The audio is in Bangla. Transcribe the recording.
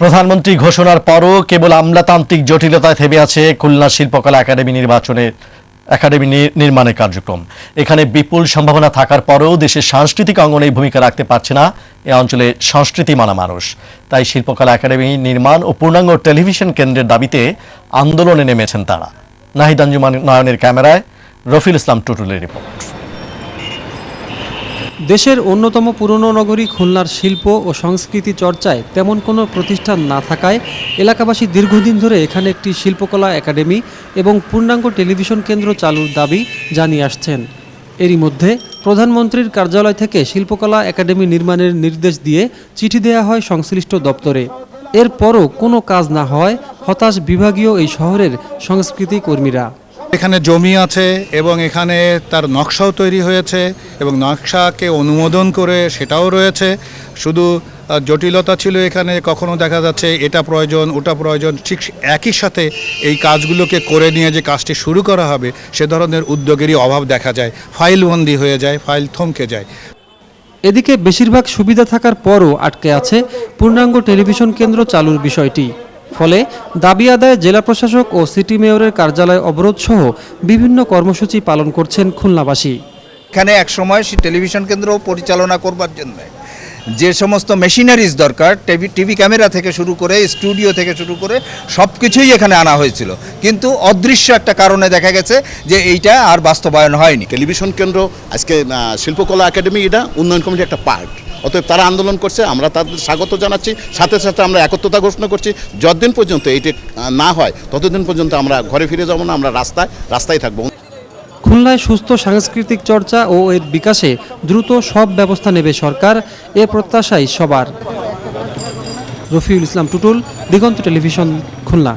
প্রধানমন্ত্রী ঘোষণার পরও কেবল আমলাতান্ত্রিক জটিলতায় থেমে আছে খুলনা শিল্পকলা একাডেমি নির্বাচনের, একাডেমি নির্মাণের কার্যক্রম। এখানে বিপুল সম্ভাবনা থাকার পরেও দেশের সাংস্কৃতিক অঙ্গনে ভূমিকা রাখতে পারছে না এ অঞ্চলে সংস্কৃতি মানা মানুষ। তাই শিল্পকলা একাডেমি নির্মাণ ও পূর্ণাঙ্গ টেলিভিশন কেন্দ্রের দাবিতে আন্দোলনে নেমেছেন তারা। নাহিদ আঞ্জুমান নয়নের ক্যামেরায় রফিল ইসলাম টুটুলের রিপোর্ট। দেশের অন্যতম পুরনো নগরী খুলনার শিল্প ও সংস্কৃতি চর্চায় তেমন কোনো প্রতিষ্ঠান না থাকায় এলাকাবাসী দীর্ঘদিন ধরে এখানে একটি শিল্পকলা একাডেমি এবং পূর্ণাঙ্গ টেলিভিশন কেন্দ্র চালুর দাবি জানিয়ে আসছেন। এরই মধ্যে প্রধানমন্ত্রীর কার্যালয় থেকে শিল্পকলা একাডেমি নির্মাণের নির্দেশ দিয়ে চিঠি দেওয়া হয় সংশ্লিষ্ট দপ্তরে। এরপরও কোনো কাজ না হয় হতাশ বিভাগীয় এই শহরের সংস্কৃতি কর্মীরা। এখানে জমি আছে এবং এখানে তার নকশাও তৈরি হয়েছে এবং নকশাকে অনুমোদন করে সেটাও রয়েছে। শুধু জটিলতা ছিল এখানে, কখনো দেখা যাচ্ছে এটা প্রয়োজন, ওটা প্রয়োজন, ঠিক একই সাথে এই কাজগুলোকে করে নিয়ে যে কাজটি শুরু করা হবে, সে ধরনের উদ্যোগেরই অভাব দেখা যায়। ফাইলবন্দি হয়ে যায়, ফাইল থমকে যায়। এদিকে বেশিরভাগ সুবিধা থাকার পরও আটকে আছে পূর্ণাঙ্গ টেলিভিশন কেন্দ্র চালুর বিষয়টি। ফলে দাবি আদায়ে জেলা প্রশাসক ও সিটি মেয়রের কার্যালয় অবরোধ সহ বিভিন্ন কর্মসূচি পালন করছেন খুলনাবাসী। এখানে এক সময় সে টেলিভিশন কেন্দ্র পরিচালনা করবার জন্য। যে সমস্ত মেশিনারিজ দরকার টিভি টিভি ক্যামেরা থেকে শুরু করে স্টুডিও থেকে শুরু করে সব কিছুই এখানে আনা হয়েছিল। কিন্তু অদৃশ্য একটা কারণে দেখা গেছে যে এইটা আর বাস্তবায়ন হয়নি। টেলিভিশন কেন্দ্র আজকে শিল্পকলা একাডেমি এটা উন্নয়ন কমিটির একটা পার্ট। অতএব তারা আন্দোলন করছে, আমরা তাদের স্বাগত জানাচ্ছি, সাথে সাথে আমরা একত্রতা ঘোষণা করছি। যতদিন পর্যন্ত এইটি না হয়, ততদিন পর্যন্ত আমরা ঘরে ফিরে যাব না, আমরা রাস্তায় রাস্তায় থাকব। খুলনায় সুস্থ সাংস্কৃতিক চর্চা ও এর বিকাশে দ্রুত সব ব্যবস্থা নেবে সরকার, এ প্রত্যাশাই সবার। রফিউল ইসলাম টুটুল, দিগন্ত টেলিভিশন, খুলনা।